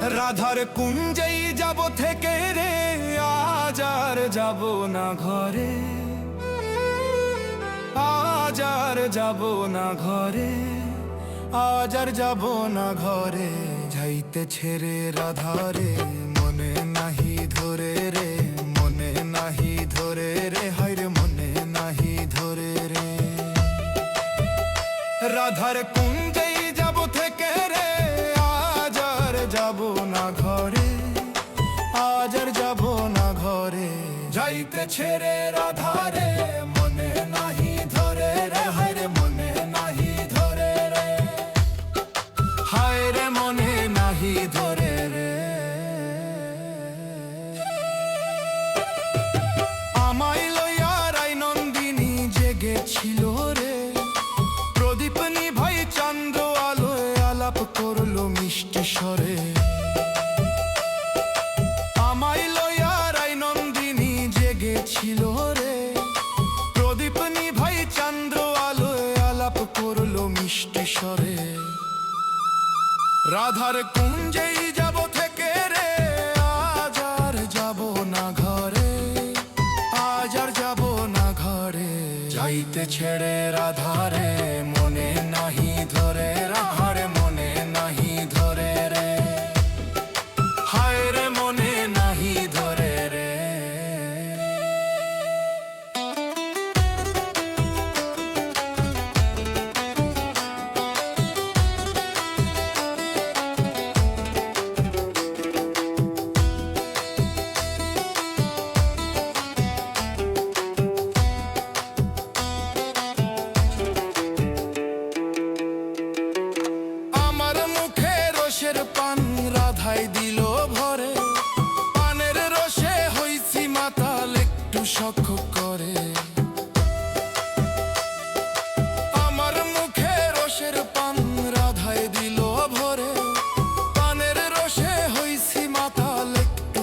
রাধার কুঞ্জেই যাব থেকে রে, আজ আর যাব না ঘরে। আজ আর যাব না ঘরে, আজ আর যাব না ঘরে। যাইতে ছেড়ে রাধারে মনে নাহি ধরে রে, মনে নাহি ধরে রে হায়রে মনে নাহি ধরে রে। রাধার ছেড়ে রাধারে, মনে নাহি ধরে রে, হায় রে মনে নাহি ধরে রে। হায় রে মনে নাহি ধরে রে। আমায় লইয়া রাই নন্দিনী জেগেছিল রে। প্রদীপ নিভাই চান্দ্র আলোয় আলাপ করল মিষ্টি স্বরে। রাধার কুঞ্জেই যাব থেকে রে, আজ আর যাব না ঘরে, আজ আর যাব না ঘরে। যাইতে ছেড়ে রাধারে, মনে নাহি ধরে রাধারে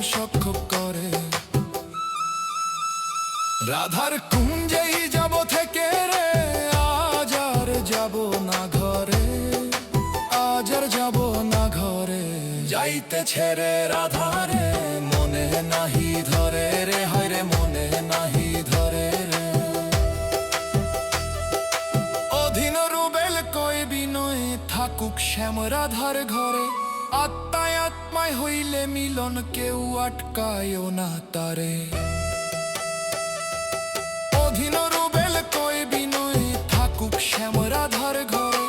শখ করে। রাধার কুঞ্জেই যাব থেকে রে, আজ আর যাব না ঘরে, আজ আর যাব না ঘরে। যাইতে ছেড়ে রাধারে মনে নাহি ধরে রে, হয় রে মনে নাহি ধরে রে। অধীন রুবেল কই বিনয়, থাকুক শ্যাম রাধার ঘরে, আত্মায় আত্মায় হইলে মিলন কেউ আটকায়ও না তারে। অধীন রুবেল কই বিনয় থাকুক শ্যাম রাধার ঘরে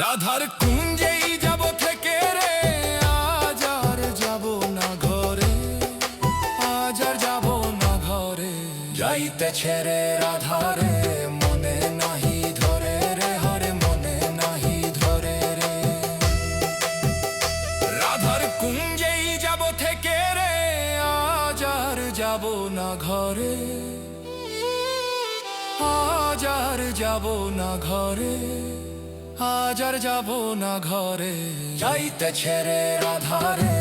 রাধার কুঞ্জেই যাব থেকে রে, আজ আর যাব না ঘরে। আজ আর যাব না ঘরে। যাইতে ছেড়ে রাধারে যাব না ঘরে। হাজার যাব না ঘরে। হাজার যাব না ঘরে। যাইতে ছেড়ে রাধারে।